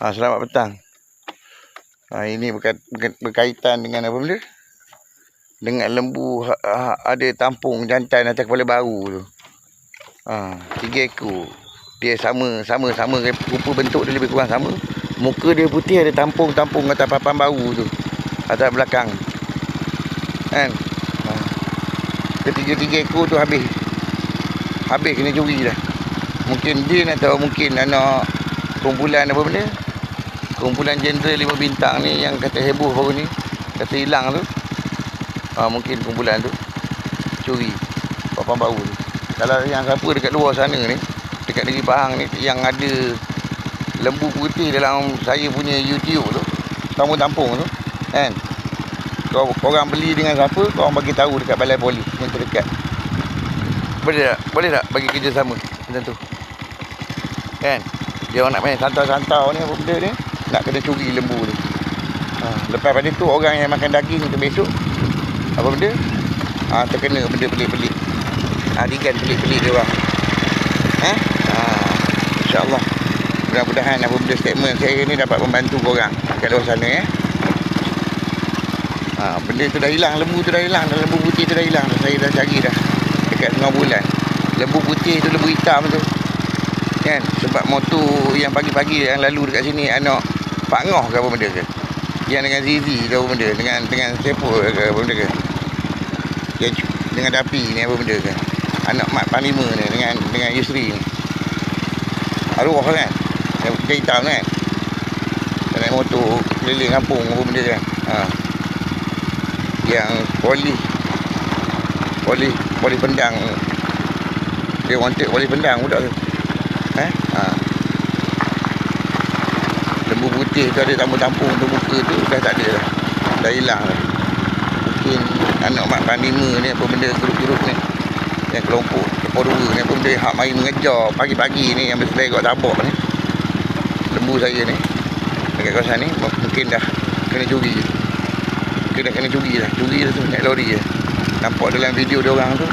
Ha, selamat petang. Ha, ini berkait, berkait- berkaitan dengan apa benda? Dengan lembu ha, ha, ada tampung jantan atas kepala baru tu. Ha, tiga ekor. Dia sama sama sama rupa bentuk dia lebih kurang sama. Muka dia putih ada tampung-tampung atas papan baru tu. Atas belakang. Kan? Ha. Ketiga-tiga ekor tu habis. Habis kena curi dah. Mungkin din atau mungkin anak kumpulan apa benda? Kumpulan jeneral lima bintang ni yang kata heboh baru ni. Kata hilang tu. Ha, mungkin kumpulan tu curi papan baru tu. Kalau yang siapa dekat luar sana ni, dekat negeri Pahang ni yang ada lembu putih dalam saya punya YouTube tu, tampung-tampung tu, kan? Kau korang beli dengan siapa, kau bagi tahu dekat balai polis yang terdekat. Boleh tak? Boleh tak bagi kerjasama macam tu? Kan? Dia orang nak main santau-santau ni apa benda ni, nak kena curi lembu ni. Ha, lepas pada tu orang yang makan daging tu besok apa benda? Ha, terkena benda pelik-pelik. Ha, digan pelik-pelik dia orang. Eh? Ha, InsyaAllah. Mudah-mudahan apa benda statement saya ni dapat membantu korang kat luar sana eh. Ha, benda tu dah hilang, lembu tu dah hilang, dah lembu putih tu dah hilang. Saya dah cari dah dekat tengah bulan. Lembu putih tu, lembu hitam tu. Kan? Sebab motor yang pagi-pagi yang lalu dekat sini anak Pak Ngoh ke apa benda ke? Yang dengan Zizi ke apa benda? Dengan dengan Sepo ke apa benda ke? Yang dengan Dapi ni apa benda ke? Anak Mat Panglima ni dengan dengan Yusri ni. Arwah kan? Yang putih hitam kan? Dia naik motor keliling kampung apa benda kan? Ha. Yang poli poli poli pendang dia wanted poli pendang budak tu. Eh? Ha. Lembu putih tu ada tampung-tampung tu muka tu dah tak ada dah. Dah hilang dah. Mungkin anak mak panglima ni apa benda grup-grup ni. Yang kelompok kelompok dua ni apa benda hak mari mengejar pagi-pagi ni yang berselai kat tabak ni. Lembu saya ni. Dekat kawasan ni mungkin dah kena curi. Mungkin dah kena curi dah. Curi dah tu naik lori je. Nampak dalam video dia orang tu.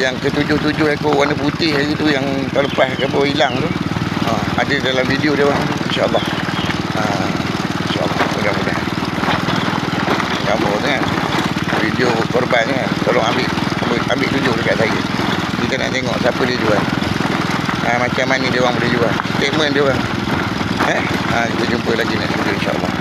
Yang ketujuh-tujuh ekor warna putih hari tu yang tahun lepas ke baru hilang tu. Ha, ada dalam video dia tu. InsyaAllah. Ha, InsyaAllah. Mudah-mudahan. Tu kan. Video korban ni kan. Tolong ambil, ambil, ambil tunjuk dekat saya. Kita nak tengok siapa dia jual. Ha, macam mana dia orang boleh jual. Statement dia orang. Eh? Ha, kita jumpa lagi next video insyaAllah.